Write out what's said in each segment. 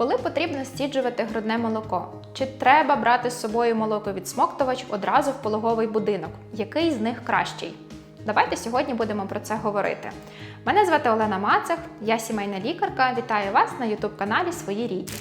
Коли потрібно стіджувати грудне молоко? Чи треба брати з собою молоковідсмоктувач одразу в пологовий будинок? Який з них кращий? Давайте сьогодні будемо про це говорити. Мене звати Олена Мацех, я сімейна лікарка. Вітаю вас на youtube каналі Свої рідні.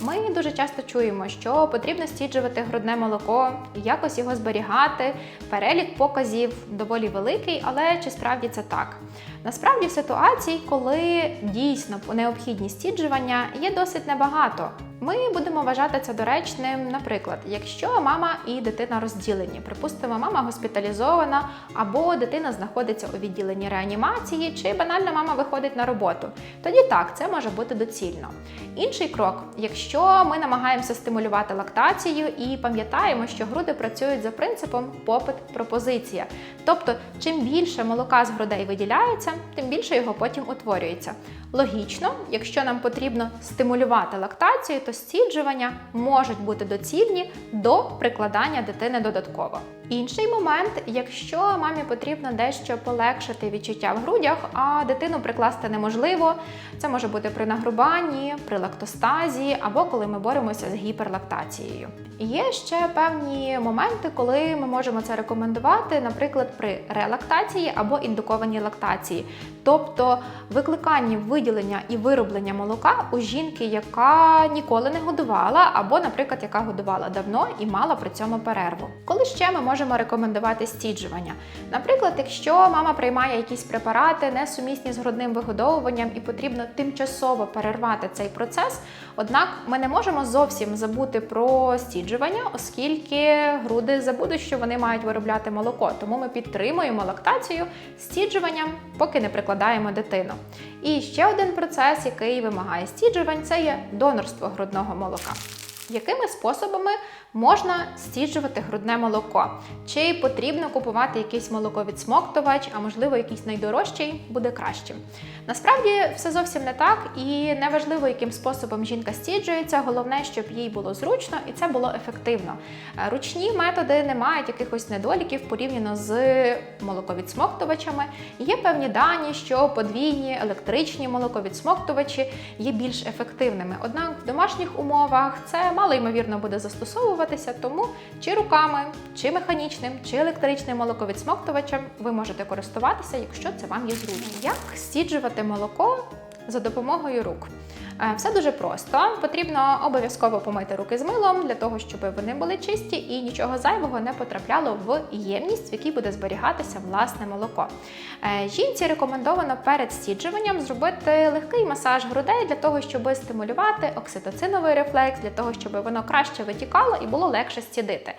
Ми дуже часто чуємо, що потрібно стіджувати грудне молоко, якось його зберігати. Перелік показів доволі великий, але чи справді це так? Насправді, в ситуації, коли дійсно необхідні стіджування, є досить небагато. Ми будемо вважати це доречним, наприклад, якщо мама і дитина розділені, припустимо, мама госпіталізована або дитина знаходиться у відділенні реанімації, чи банально мама виходить на роботу. Тоді так, це може бути доцільно. Інший крок, якщо ми намагаємося стимулювати лактацію і пам'ятаємо, що груди працюють за принципом попит-пропозиція. Тобто, чим більше молока з грудей виділяється, тим більше його потім утворюється. Логічно, якщо нам потрібно стимулювати лактацію, то стіджування можуть бути доцільні до прикладання дитини додатково. Інший момент, якщо мамі потрібно дещо полегшити відчуття в грудях, а дитину прикласти неможливо, це може бути при нагрубанні, при лактостазі або коли ми боремося з гіперлактацією. Є ще певні моменти, коли ми можемо це рекомендувати, наприклад, при релактації або індукованій лактації, тобто викликанні виділення і вироблення молока у жінки, яка ніколи не годувала, або, наприклад, яка годувала давно і мала при цьому перерву. Коли ще ми можемо рекомендувати стіджування? Наприклад, якщо мама приймає якісь препарати, несумісні з грудним вигодовуванням, і потрібно тимчасово перервати цей процес, однак ми не можемо зовсім забути про стіджування, оскільки груди забудуть, що вони мають виробляти молоко. Тому ми підтримуємо лактацію стіджуванням, поки не прикладаємо дитину. І ще один процес, який вимагає стіджувань, це є донорство грудного молока. Якими способами можна стіджувати грудне молоко? Чи потрібно купувати якийсь молоковідсмоктувач, а можливо, якийсь найдорожчий буде кращим? Насправді все зовсім не так, і неважливо, яким способом жінка стіджується. Головне, щоб їй було зручно і це було ефективно. Е, Ручні методи не мають якихось недоліків порівняно з молоковідсмоктувачами. Є певні дані, що подвійні електричні молоковідсмоктувачі є більш ефективними. Однак в домашніх умовах це мало ймовірно буде застосовуватися, тому чи руками, чи механічним, чи електричним молоковідсмоктувачем ви можете користуватися, якщо це вам є зручно. Як стіджувати молоко за допомогою рук? Е, Все дуже просто. Потрібно обов'язково помити руки з милом для того, щоб вони були чисті і нічого зайвого не потрапляло в ємність, в якій буде зберігатися власне молоко. Е, Жінці рекомендовано перед стіджуванням зробити легкий масаж грудей для того, щоб стимулювати окситоциновий рефлекс, для того, щоб воно краще витікало і було легше стідити.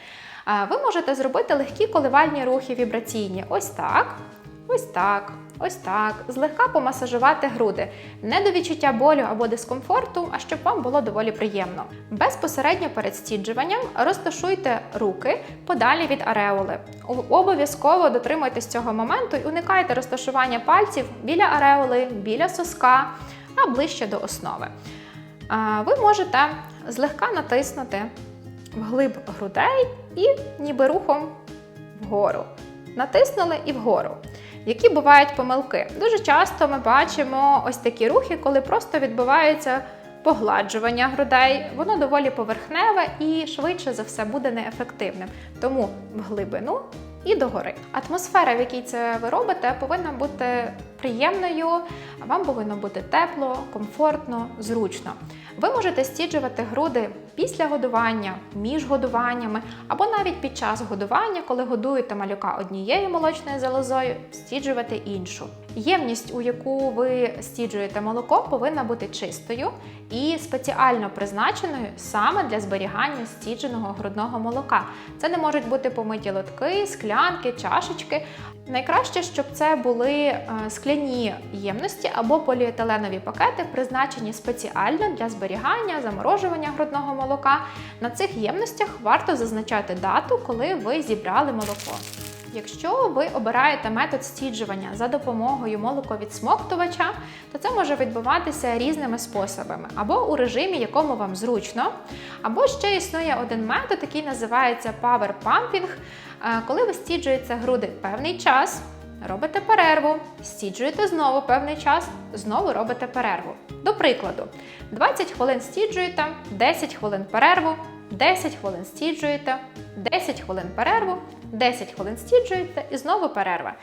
Е, Ви можете зробити легкі коливальні рухи вібраційні. Ось так. Ось так, ось так, злегка помасажувати груди, не до відчуття болю або дискомфорту, а щоб вам було доволі приємно. Безпосередньо перед стіджуванням розташуйте руки подалі від ареоли. Обов'язково дотримуйтесь цього моменту і уникайте розташування пальців біля ареоли, біля соска, а ближче до основи. Ви можете злегка натиснути вглиб грудей і ніби рухом вгору. Натиснули і вгору. Які бувають помилки? Дуже часто ми бачимо ось такі рухи, коли просто відбувається погладжування грудей. Воно доволі поверхневе і швидше за все буде неефективним. Тому в глибину і догори. Атмосфера, в якій це ви робите, повинна бути приємною, вам повинно бути тепло, комфортно, зручно. Ви можете стіджувати груди після годування, між годуваннями, або навіть під час годування, коли годуєте малюка однією молочною залозою, стіджувати іншу. Ємність, у яку ви стіджуєте молоко, повинна бути чистою і спеціально призначеною саме для зберігання стідженого грудного молока. Це не можуть бути помиті лотки, склянки, чашечки. Найкраще, щоб це були е, скляні ємності або поліетиленові пакети, призначені спеціально для зберігання, заморожування грудного молока. На цих ємностях варто зазначати дату, коли ви зібрали молоко. Якщо ви обираєте метод стіджування за допомогою молоковідсмоктувача, то це може відбуватися різними способами, або у режимі, якому вам зручно, або ще існує один метод, який називається Power Pumping, е, коли ви стіджуєте груди певний час, робите перерву, стіджуєте знову певний час, знову робите перерву. До прикладу, 20 хвилин стіджуєте, 10 хвилин перерву, 10 хвилин стіджуєте, 10 хвилин перерву, 10 хвилин стіджуєте і знову перерва.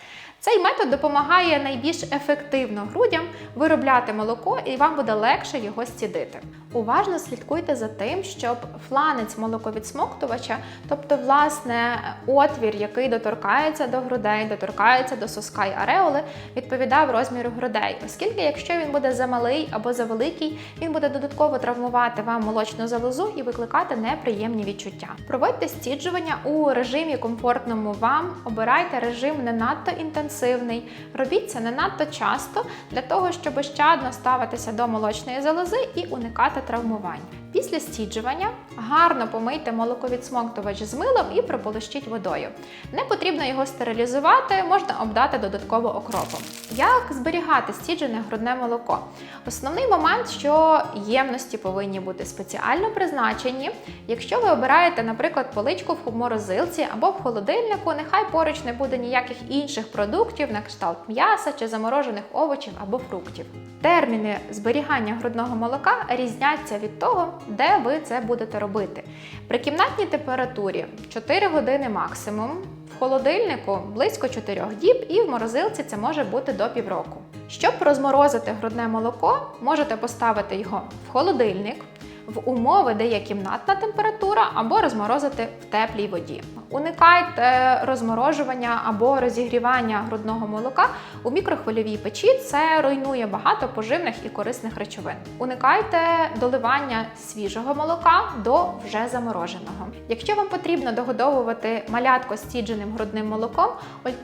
Цей метод допомагає найбільш ефективно грудям виробляти молоко, і вам буде легше його стідити. Уважно слідкуйте за тим, щоб фланець молоковідсмоктувача, тобто власне отвір, який доторкається до грудей, доторкається до соска й ареоли, відповідав розміру грудей, оскільки якщо він буде замалий або завеликий, він буде додатково травмувати вам молочну залозу і викликати неприємні відчуття. Проводьте стіджування у режимі комфортному вам, обирайте режим не надто інтенсивний, робіть це не надто часто для того, щоб щадно ставитися до молочної залози і уникати травмувань. Після стіджування гарно помийте молоковідсмоктувач з милом і прополощіть водою. Не потрібно його стерилізувати, можна обдати додатково окропом. Як зберігати стіджене грудне молоко? Основний момент, що ємності повинні бути спеціально призначені. Якщо ви обираєте, наприклад, поличку в морозилці або в холодильнику, нехай поруч не буде ніяких інших продуктів, на кшталт м'яса чи заморожених овочів або фруктів. Терміни зберігання грудного молока різняться від того, де ви це будете робити. При кімнатній температурі 4 години максимум, в холодильнику близько 4 діб, і в морозилці це може бути до півроку. Щоб розморозити грудне молоко, можете поставити його в холодильник. В умови, де є кімнатна температура, або розморозити в теплій воді. Уникайте розморожування або розігрівання грудного молока у мікрохвильовій печі. Це руйнує багато поживних і корисних речовин. Уникайте доливання свіжого молока до вже замороженого. Якщо вам потрібно догодовувати малятко стідженим грудним молоком,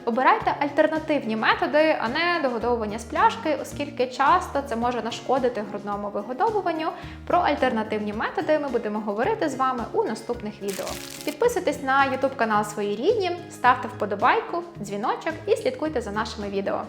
обирайте альтернативні методи, а не догодовування з пляшки, оскільки часто це може нашкодити грудному вигодовуванню. Про альтернативні методи ми будемо говорити з вами у наступних відео. Підписуйтесь на YouTube канал Свої рідні, ставте вподобайку, дзвіночок і слідкуйте за нашими відео.